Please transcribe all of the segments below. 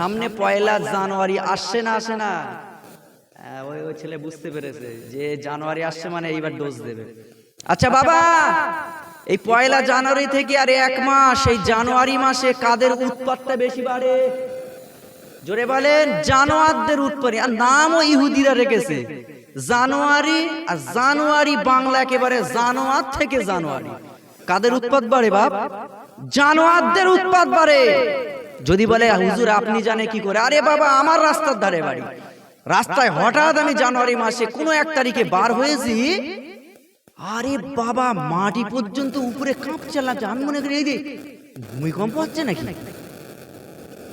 সামনে পয়লা জানুয়ারি আসছে না আসে না। হ্যাঁ, ওই ওই ছেলে বুঝতে পেরেছে যে জানুয়ারি আসছে মানে এইবার ডোজ দেবে। আচ্ছা বাবা এই পয়লা জানুয়ারি থেকে আর এক মাস এই জানুয়ারি মাসে কাদের উৎপাতটা বেশি বাড়ে? জোরে বলেন জানোয়ারদের উৎপাদন আর নামও ইহুদিরা রেখেছে। জানুয়ারি আর জানুয়ারি বাংলা একেবারে জানোয়ার থেকে জানুয়ারি। কাদের উৎপাদ বাড়ে বাপ? জানোয়ারদের উৎপাদ বাড়ে। যদি বলে হুজুর আপনি জানে কি করে? আরে বাবা আমার রাস্তার ধারে বাড়ি। রাস্তায় হঠাৎ আমি জানুয়ারি মাসে কোনো এক তারিখে বার হয়েছি আরে বাবা মাটি পর্যন্ত উপরে কাঁপছে লাগছে আমি মনে করি এই যে ভূমিকম্প হচ্ছে নাকি?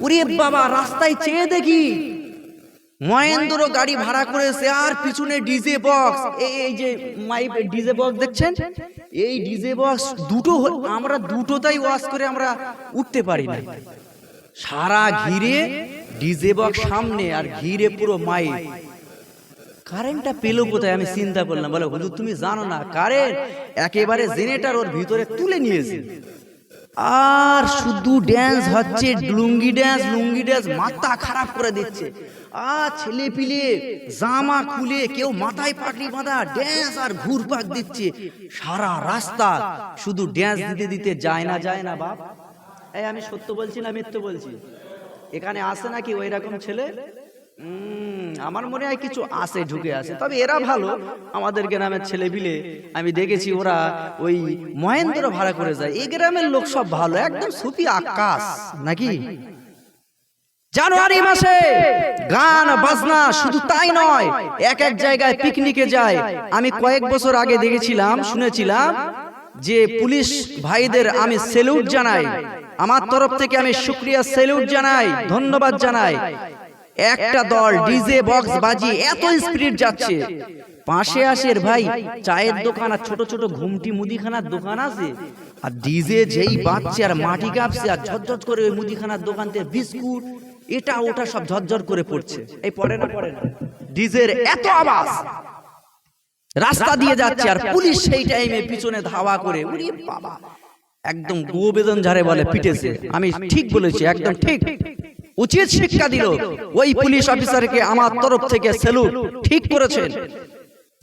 ওরে বাবা রাস্তায় চেয়ে দেখি। মহেন্দ্র গাড়ি ভাড়া করেছে আর পিছনে ডিজে বক্স। এই যে মাইপ ডিজে বক্স দেখছেন? এই ডিজে বক্স দুটো আমরা দুটোতেই ওয়াশ করে আমরা উঠতে পারি। না সারা ঘিরে ডিজে বক্স সামনে আর ঘিরে পুরো মাইপ কারেন্টটা পেল কোথায় আমি চিন্তা করলাম। বলে, হুজুর, তুমি জানো না, কারেন্ট একেবারে জেনেটার ওর ভিতরে তুলে নিয়েছে। আর শুধু ড্যান্স হচ্ছে, লুঙ্গি ড্যান্স লুঙ্গি ড্যান্স মাথা খারাপ করে দিচ্ছে। আর ছেলে পিলে জামা খুলে কেউ মাথায় পাগড়ি বাঁধা ড্যান্স আর ঘুরপাক দিচ্ছে। সারা রাস্তা শুধু ড্যান্স দিতে দিতে যায় না যায় না, বাপ। এই আমি সত্য বলছি না মিথ্যে বলছি? এখানে আসে নাকি ওই রকম ছেলে? আমার মনে হয় কিছু আসে ঢুকে আসে তবে এরা ভালো। আমাদের গ্রামের ছেলে বিলে আমি দেখেছি ওরা ওই মহেন্দ্র ভাড়া করে যায়। এই গ্রামের লোক সব ভালো, একদম সুতি আকাশ, নাকি? জানুয়ারি মাসে গান, বাজনা, শুধু তাই নয়, এক এক জায়গায় পিকনিকে যায়। আমি কয়েক বছর আগে দেখেছিলাম, শুনেছিলাম যে পুলিশ ভাইদের আমি সেলুট জানাই। আমার তরফ থেকে আমি শুক্রিয়া, সেলুট জানাই, ধন্যবাদ জানাই। একটা দল, ডিজে, বক্স বাজিয়ে এত স্পিড যাচ্ছে। পাশে আসের ভাই, চায়ের দোকান আর ছোট ছোট ঘুমটি মুদিখানার দোকান আছে। আর ডিজে যেই বাজছে আর মাটি কাঁপছে আর ঝরঝর করে ওই মুদিখানার দোকান থেকে বিস্কুট, এটা ওটা সব ঝরঝর করে পড়ছে। এই পড়ে না পড়ে না। ডিজের এত আওয়াজ। রাস্তা দিয়ে যাচ্ছে আর পুলিশ সেই টাইমে পিছনে ধাওয়া করে। বাবা। একদম গোবেদন ঝাড়ে বলে পিটেছে। আমি ঠিক বলেছি একদম ঠিক। উচিত শিক্ষা দিল। ওই পুলিশ অফিসারকে আমার তরফ থেকে সেলুট ঠিক করেছেন।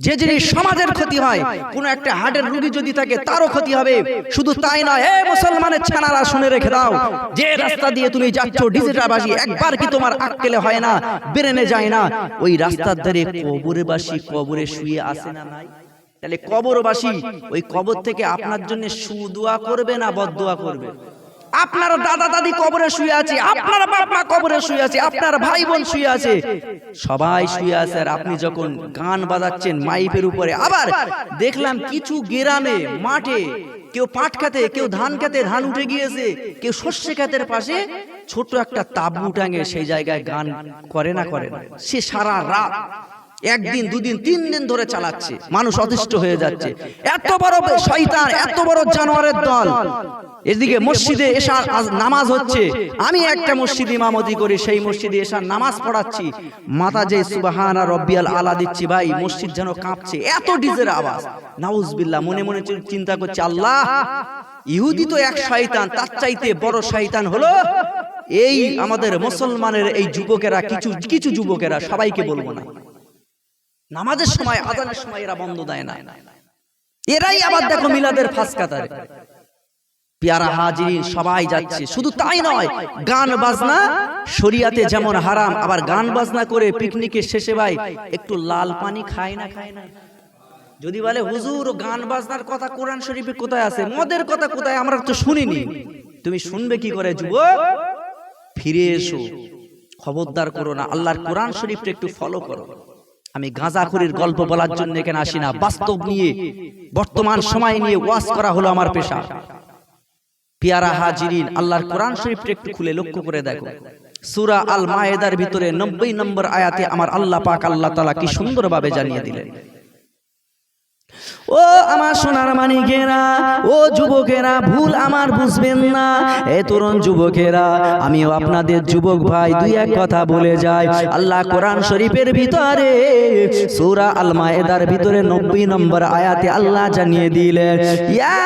যে জিনিস সমাজের ক্ষতি হয় কোন একটা হার্টের রোগী যদি থাকে তারও ক্ষতি হবে শুধু তাই নয় এ মুসলমানের ছানারা শুনে রেখে দাও যে রাস্তা দিয়ে তুমি যাচ্ছ ডিজিটাল বাসি একবার কি তোমার আক্কেলে হয় না বেরেনে যায় না। ওই রাস্তার ধারে কবরে বাসি কবরে শুয়ে আসে না নাই। তাহলে কবরবাসী ওই কবর থেকে আপনার জন্য সুদোয়া করবে না বদোয়া করবে। আপনার দাদা দাদি কবরে শুয়ে আছে আপনার বাপ মা কবরে শুয়ে আছে আপনার ভাই বোন শুয়ে আছে। সবাই শুয়ে আছে আর আপনি যখন গান বাজাচ্ছেন মাইপের উপরে আবার দেখলাম কিছু গ্রামে মাঠে কেউ পাট খাতে কেউ ধান খেতে ধান উঠে গিয়েছে কেউ শস্য খাতের পাশে ছোট একটা তাবু টাঙে সেই জায়গায় গান করে না করে না। সে সারা রাত একদিন দুদিন তিন দিন ধরে চালাচ্ছে। মানুষ অতিষ্ঠ হয়ে যাচ্ছে। এত বড় শয়তান এত বড় জানোয়ারের দল। এদিকে মসজিদে এসার নামাজ হচ্ছে। আমি একটা মসজিদ ইমামতি করি সেই মসজিদে এসার নামাজ পড়াচ্ছি। মাতা যে সুবাহানা রব্বিয়াল আলা দিচ্ছি ভাই মসজিদ যেন কাঁপছে। এত ডিজের আওয়াজ। নাউজবিল্লাহ মনে মনে চিন্তা করছে আল্লাহ! ইহুদি তো এক শয়তান তার চাইতে বড় শয়তান হলো এই আমাদের মুসলমানের এই যুবকেরা কিছু কিছু যুবকেরা সবাইকে বলব না নামাজের সময় আজানের সময় এরা বন্ধ দেয় না। এরাই আবার দেখো মিলাদের ফাঁস কাতারে। পেয়ারা হাজির সবাই যাচ্ছে। শুধু তাই নয় গান বাজনা শরিয়াতে যেমন হারাম আবার গান বাজনা করে পিকনিকের শেষে ভাই একটু লাল পানি খায় না খায় না। যদি বলে হুজুর গান বাজনার কথা কোরআন শরীফে কোথায় আছে? মদের কথা কোথায় আমরা তো শুনিনি। তুমি শুনবে কি করে যুবক? ফিরে এসো। খবরদার করো না আল্লাহর কোরআন শরীফটা একটু ফলো করো। আমি গাঁজাখুরির গল্প বলার জন্য এখানে আসি না। বাস্তব নিয়ে বর্তমান সময় নিয়ে ওয়াজ করা হলো আমার পেশা। পিয়ারা হাজিরিন আল্লাহর কোরআন শরীফটা একটু খুলে লক্ষ্য করে দেখো। সুরা আল মায়েদার ভিতরে নব্বই নম্বর আয়াতে আমার আল্লাহ পাক আল্লাহ তালা কি সুন্দরভাবে জানিয়ে দিলেন। ও আমার সোনার মানিকেরা, ও যুবকেরা, ভুল আমার বুঝবেন না। এ তরুণ যুবকেরা, আমিও আপনাদের যুবক ভাই, দুই এক কথা বলে যাই। আল্লাহ কোরআন শরীফের ভিতরে, সূরা আল মায়েদার ভিতরে নব্বই নম্বর আয়াতে আল্লাহ জানিয়ে দিলেন, ইয়া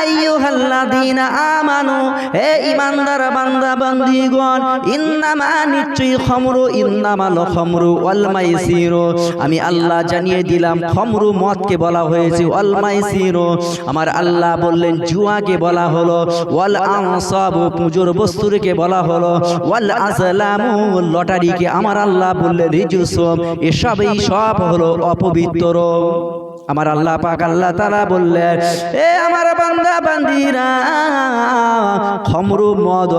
আইয়ুহাল্লাযীনা আমানু, হে ঈমানদার বান্দা, বান্দীগণ, ইন্নামা নিশ্চয়ই খমরু, ইন্নামাল খমরু ওয়াল মাইসিরু। আমি আল্লাহ জানিয়ে দিলাম, খমরু মদকে বলা হয়েছে, ওয়াল মাইসিরু। আমার আল্লাহ বললেন, জুয়াকে বলা হলো, ওয়াল আনসাবু, পুজোর বস্তুরকে বলা হলো, ওয়াল আজলামু, লটারিকে। আমার আল্লাহ বললেন, রিজুসুম, এসবই সব হলো অপবিত্র। আমার আল্লাহ পাক আল্লাহ তারা বললেন, এ আমার বান্দা, বান্দিরা, খমরু মদ,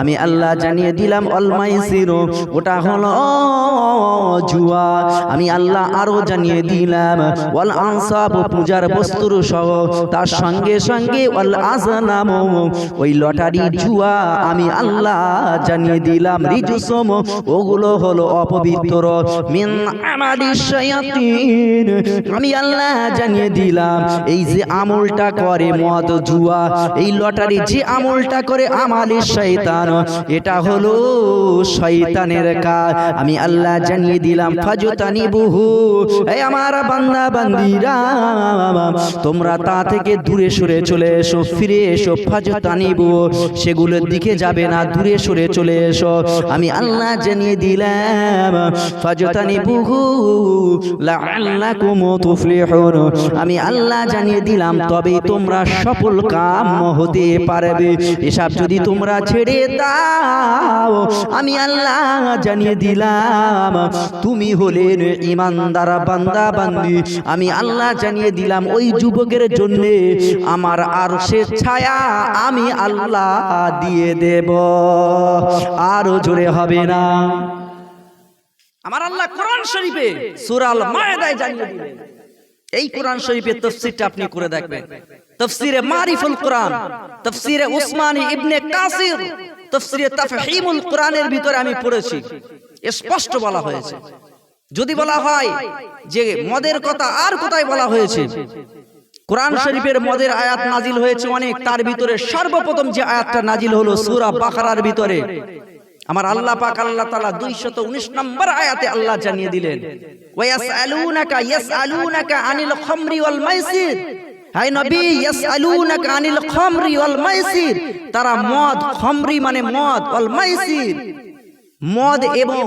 আমি আল্লাহ জানিয়ে দিলাম অলমাই অলমাইসির ওটা হলো জুয়া। আমি আল্লাহ আরও জানিয়ে দিলাম ওয়াল আনসাব পূজার বস্তুর সহ, তার সঙ্গে সঙ্গে ওয়াল আজনাম ওই লটারি জুয়া আমি আল্লাহ জানিয়ে দিলাম, রিজুসম, ওগুলো হলো অপবিত্র। মিন আমালি শায়াতিন, আমি আল্লাহ জানিয়ে দিলাম, এই যে আমলটা করে মদ জুয়া, এই লটারি যে আমলটা করে আমালি শয়তান, এটা হলো শয়তানের কাজ। আমি আল্লাহ জানিয়ে দিলাম ফাজতানি বহু এই আমার বান্দা বান্দিরা, তোমরা তা থেকে দূরে সরে চলে এসো, ফিরে এসো ফাজতানি সেগুলোর দিকে যাবে না, দূরে সরে চলে এসো। আমি আল্লাহ জানিয়ে দিলাম ফাজতানি বহু লাআল্লাকুম আমি আল্লাহ জানিয়ে দিলাম তবে তোমরা সফল কাম হতে পারবে। এসব যদি তোমরা ছেড়ে দাও আমি আল্লাহ জানিয়ে দিলাম তুমি হলেন ইমানদার বান্দা বান্দি। আমি আল্লাহ জানিয়ে দিলাম ওই যুবকের জন্য আমার আর সে ছায়া আমি আল্লাহ দিয়ে দেব। আরও জোরে হবে না। আমার আল্লাহ কোরআন শরীফে সূরাল মায়েদায় জানিয়ে দিলেন। এই কোরআন শরীফের তফসিরটা আপনি করে দেখবেন। তফসিরে মারিফুল কোরআন তফসিরে উসমানী ইবনে কাসির তফসিরে তাফহিমুল কোরআনের ভিতরে আমি পড়েছি। স্পষ্ট বলা হয়েছে। যদি বলা হয় যে মদের কথা আর কোথায় বলা হয়েছে? কোরআন শরীফের মদের আয়াত নাজিল হয়েছে অনেক তার ভিতরে সর্বপ্রথম যে আয়াতটা নাজিল হলো সূরা বাকারার ভিতরে। আমার আল্লাহ পাক আল্লাহ তাআলা 219 নম্বর আয়াতে আল্লাহ জানিয়ে দিলেন। ওয়ায়াসআলুনাকা ইয়াসআলুনাকা আনিল খামরি ওয়াল মাইসির। হাই নবী ইয়াসআলুনাকা আনিল খামরি ওয়াল মাইসির। তারা মদ খামরি মানে মদ ওয়াল মাইসির। মদ এবং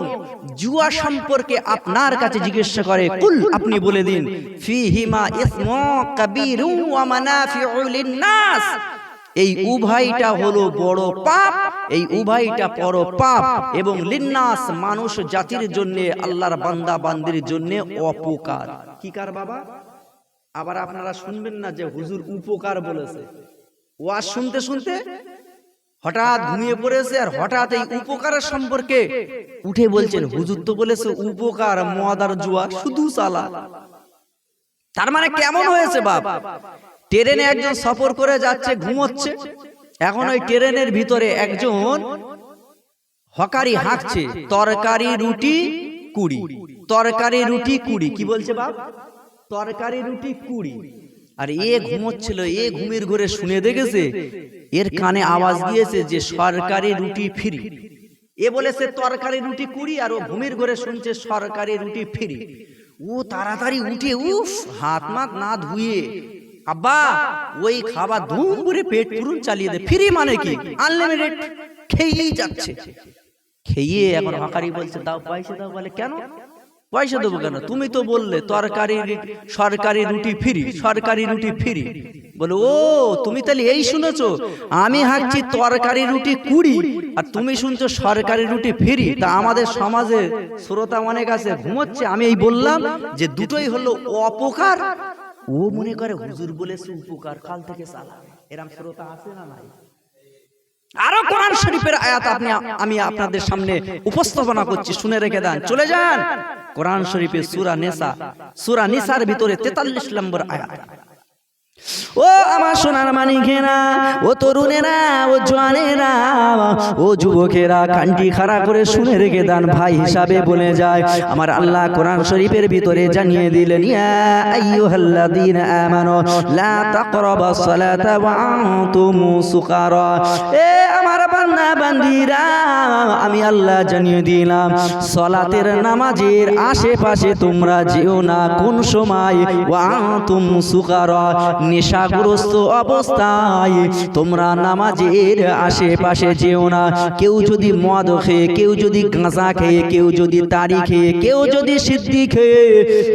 জুয়া সম্পর্কে আপনার কাছে জিজ্ঞাসা করে কুল আপনি বলে দিন ফিহিমা ইসমু কাবীরু ওয়া মানাফিউ লিন-নাস এই উভয়টা হলো বড় পাপ এই উভয়টা বড় পাপ এবং লিন্নাস মানুষ জাতির জন্য আল্লাহর বান্দা বান্দির জন্য অপকার। কি কার বাবা? আবার আপনারা শুনবেন না যে হুজুর উপকার বলেছে। ওয়াজ শুনতে শুনতে হঠাৎ ঘুমিয়ে পড়েছে আর হঠাৎ এই উপকারের সম্পর্কে উঠে বলছেন হুজুর তো বলেছে উপকার মদ আর জুয়া শুধু চালা তার মানে কেমন হয়েছে বাপ? ট্রেনে একজন সফর করে যাচ্ছে, ঘুমোচ্ছে। এখন ওই ট্রেনের ভিতরে একজন হকারি হাঁকছে, তরকারি রুটি কুড়ি। তরকারি রুটি কুড়ি, কি বলছে বাপ? তরকারি রুটি কুড়ি। আর এ ঘুমোচ্ছিল, এ ঘুমের ঘরে শুনে দেখেছে, এর কানে আওয়াজ দিয়েছে যে সরকারি রুটি ফ্রি। এ বলেছে তরকারি রুটি কুড়ি আর ও ঘুমের ঘরে শুনছে সরকারি রুটি ফ্রি। ও তাড়াতাড়ি উঠে, উফ হাত মাত না ধুয়ে আব্বা, ওই খাবার ধুম করে পেট পুরুন চালিয়ে দে। ফ্রি মানে কি? আনলিমিটেড খেয়েই যাচ্ছে। খেয়ে এখন হকারি বলছে, দাও পয়সা দাও। বলে, কেন? পয়সা দেবো কেন? তুমি তো বললে, তরকারি, সরকারি রুটি ফ্রি, সরকারি রুটি ফ্রি। বলে, ও, তুমি তাহলে এই শুনেছো? আমি হাঁকছি তরকারি রুটি কুড়ি, আর তুমি শুনছো সরকারি রুটি ফ্রি। তা আমাদের সমাজে শ্রোতা অনেক আছে, ঘুমোচ্ছে। আমি এই বললাম যে, দুটোই হলো অপকার ও মনে করে, হুজুর বলেছে উপকার, কাল থেকে চালাবে এরম শ্রোতা আছে না নাই? আরও কোরআন শরীফের আয়াত আপনি, আমি আপনাদের সামনে উপস্থাপনা করছি, শুনে রেখে দেন। চলে যান। কোরআন শরীফের সূরা নেসা, সূরা নিসার ভিতরে 43 নম্বর আয়াত। ও আমার সোনার মানিকেরা ও তরুণেরা, ও জোয়ানেরা, ও যুবকেরা, কানটি খাড়া করে শুনে রেখে দান ভাই হিসাবে বলে যায়। আমার আল্লাহ কোরআন শরীফের ভিতরে জানিয়ে দিলেন এ আমার বান্দা, বান্দিরা, আমি আল্লাহ জানিয়ে দিলাম, সলাতের নামাজের আশেপাশে তোমরা যেও না কোন সময়। ওয়া আনতুম সুকারা নেশাগ্রস্ত অবস্থায় তোমরা নামাজের আশেপাশে যেও না। কেউ যদি মদ খেয়ে, কেউ যদি গাঁজা খেয়ে, কেউ যদি তারি খেয়ে, কেউ যদি সিদ্ধি খেয়ে,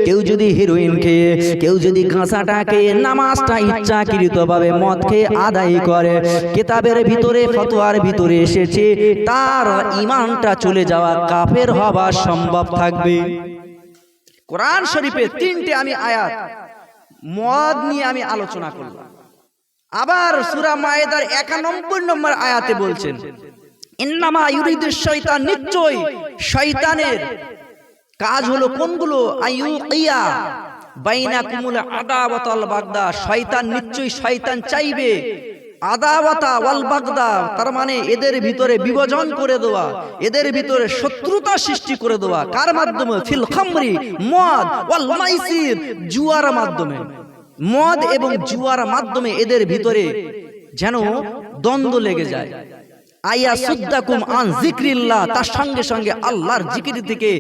কেউ যদি হিরোইন খেয়ে, কেউ যদি গাঁজাটা খেয়ে নামাজটা ইচ্ছাকৃতভাবে মদ খেয়ে আদায় করে। কেতাবের ভিতরে, ফতোয়ার ভিতরে এসেছে, তার ইমানটা চলে যাওয়া কাফের হবার সম্ভব থাকবে। কোরআন শরীফে তিনটে আমি আয়াত মদ নিয়ে আমি আলোচনা করলাম আবার সুরা মায়েদার একানব্বই নম্বর আয়াতে বলছেন, ইন্নামা ইউরিদু শয়তান নিশ্চয় শয়তানের কাজ হলো কোনগুলো? আইয়ুকিয়া বাইনাকুমুল আদাওয়াতাল বাগদা শয়তান নিশ্চয়ই শয়তান চাইবে আদাওয়াতা ওয়াল বাগদা তার মানে এদের ভিতরে বিভাজন করে দেওয়া এদের ভিতরে শত্রুতা সৃষ্টি করে দেওয়া কার মাধ্যমে? ফিল খামরি মদ ওয়াল মাইসির জুয়ার মাধ্যমে। মদ এবং জুয়ার মাধ্যমে এদের ভিতরে যেন দ্বন্দ্ব লেগে যায়। আয়া সুদ্দাকুম আন জিক্রিল্লাহ তার সঙ্গে সঙ্গে আল্লাহর জিকির থেকে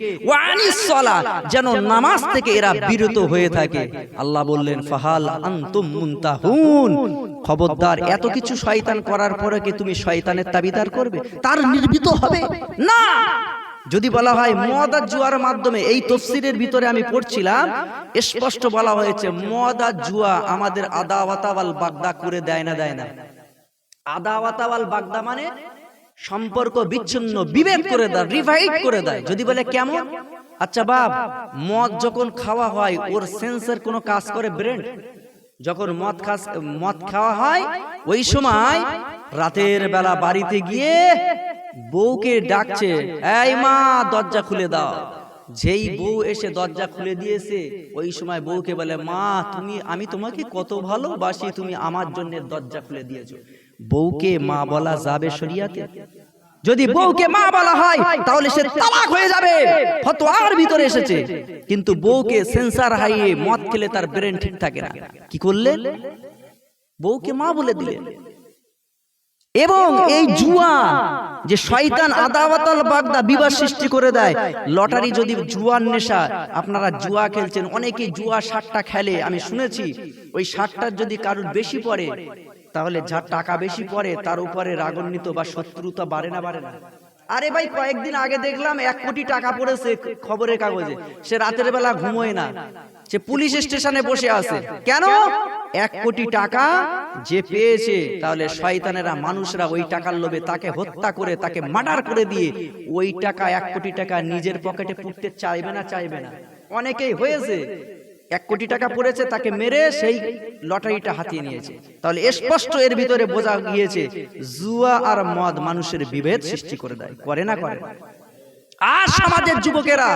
যেন নামাজ থেকে এরা বিরত হয়ে থাকে। আল্লাহ বললেন ফাহাল আনতুম মুনতাহুন। খবরদার এত কিছু শয়তান করার পরে কি তুমি শয়তানের তাবিদার করবে? তার নির্বিত হবে? না! যদি বলা হয় মদ আর জুয়ার মাধ্যমে এই তফসিরের ভিতরে আমি পড়ছিলাম স্পষ্ট বলা হয়েছে মদ আর জুয়া আমাদের আদাওয়াতাওয়াল বাগদা করে দেয় না। দেয় না। আদাওয়াতাওয়াল বাগদা মানে সম্পর্ক বিচ্ছিন্ন, বিভেদ করে দেয় রিভাইড করে দেয়। যদি বলে কেমন? আচ্ছা বাপ, মদ যখন খাওয়া হয়, ওর সেন্সের কোনো কাজ করে ব্রেন যখন মদ খাস, মদ খাওয়া হয়, ওই সময় রাতের বেলা বাড়িতে গিয়ে বউকে ডাকছে, এই মা, দরজা খুলে দাও। যেই বউ এসে দরজা খুলে দিয়েছে, ওই সময় বউকে বলে, মা, তুমি, আমি তোমাকে কত ভালোবাসি, তুমি আমার জন্য দরজা খুলে দিয়েছ। বউকে মা বলা যাবে শরিয়াতে? যদি বউকে মা বলা হয় তাহলে সে তালাক হয়ে যাবে। ফতোয়ার ভিতরে এসেছে। কিন্তু বউকে সেন্সার হাইয়ে মদ খেলে তার ব্রেন ঠিক থাকে না। কি করলেন বউকে মা বলে দিলেন এবং এই জুয়া যে শয়তান আদাওয়াতাল বাগদা বিবাদ সৃষ্টি করে দেয়। লটারি যদি জুয়ার নেশা আপনারা জুয়া খেলছেন অনেকে জুয়া ষাটটা খেলে। আমি শুনেছি ওই ষাটটার যদি কারোর বেশি পড়ে তাহলে যার টাকা বেশি পড়ে তার উপরে রাগান্বিত বা শত্রুতা বাড়ে না বাড়ে না। আরে ভাই কয়েকদিন আগে দেখলাম এক কোটি টাকা পড়েছে খবরের কাগজে। সে রাতের বেলা ঘুমোয় না। সে পুলিশ স্টেশনে বসে আছে। কেন? এক কোটি টাকা যে পেয়েছে তাহলে শয়তানেরা মানুষরা ওই টাকার লোভে তাকে হত্যা করে তাকে মার্ডার করে দিয়ে ওই টাকা এক কোটি টাকা নিজের পকেটে পুঁততে চাইবে না চাইবে না। অনেকেই হয়েছে। এক কোটি টাকা পড়েছে, তাকে মেরে সেই লটারিটা হাতিয়ে নিয়েছে। তাহলে স্পষ্ট এর ভিতরে বোঝা গিয়েছে, জুয়া আর মদ মানুষের বিভেদ সৃষ্টি করে দেয়। করে না, করে? আর সমাজের যুবকেরা,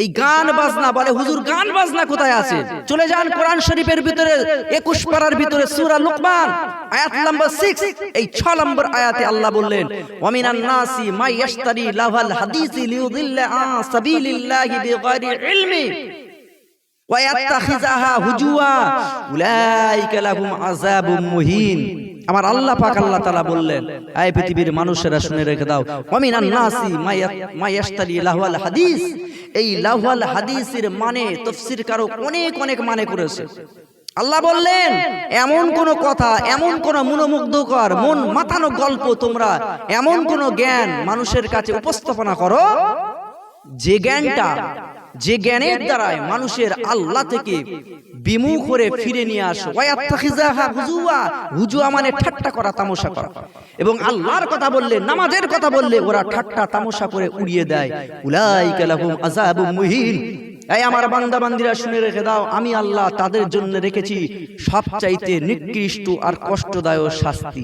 এই গান বাজনা বলে, হুজুর, গান বাজনা কোথায় আছে? চলে যান কোরআন শরীফের ভিতরে, একুশ পারার ভিতরে সূরা লুকমান, আয়াত নাম্বার 6 এই ছ নম্বর আয়াতে আল্লাহ বললেন, ওয়ামিনান নাসি মাই ইয়াশতারি লাভাল হাদিসি লিউদিল্লা আন সাবিলিল্লাহি বিগাইরি ইলমি। আমার আল্লাহ পাক আল্লাহ তাআলা বললেন এই পৃথিবীর মানুষেরা শুনে রেখে দাও হাদিস। এই লাহওয়াল হাদিসের মানে তাফসীর কারও অনেক অনেক মানে করেছে। আল্লাহ বললেন, এমন কোন কথা, এমন কোন মনোমুগ্ধকর, মন মাতানো গল্প তোমরা, এমন কোন জ্ঞান মানুষের কাছে উপস্থাপনা করো, যে জ্ঞানটা যে জ্ঞানের দ্বারায় মানুষের আল্লাহ থেকে বিমুখ করে ফিরে নিয়ে আসো। হুজুয়া হুজুয়া মানে ঠাট্টা করা, তামাশা করা। এবং আল্লাহর কথা বললে, নামাজের কথা বললে ওরা ঠাট্টা, তামাশা করে উড়িয়ে দেয়। উলাইকা লাহুম আযাবুম মুহিন। এই আমার বান্দা বান্দিরা শুনে রেখে দাও, আমি আল্লাহ তাদের জন্য রেখেছি সবচাইতে নিকৃষ্ট আর কষ্টদায়ক শাস্তি।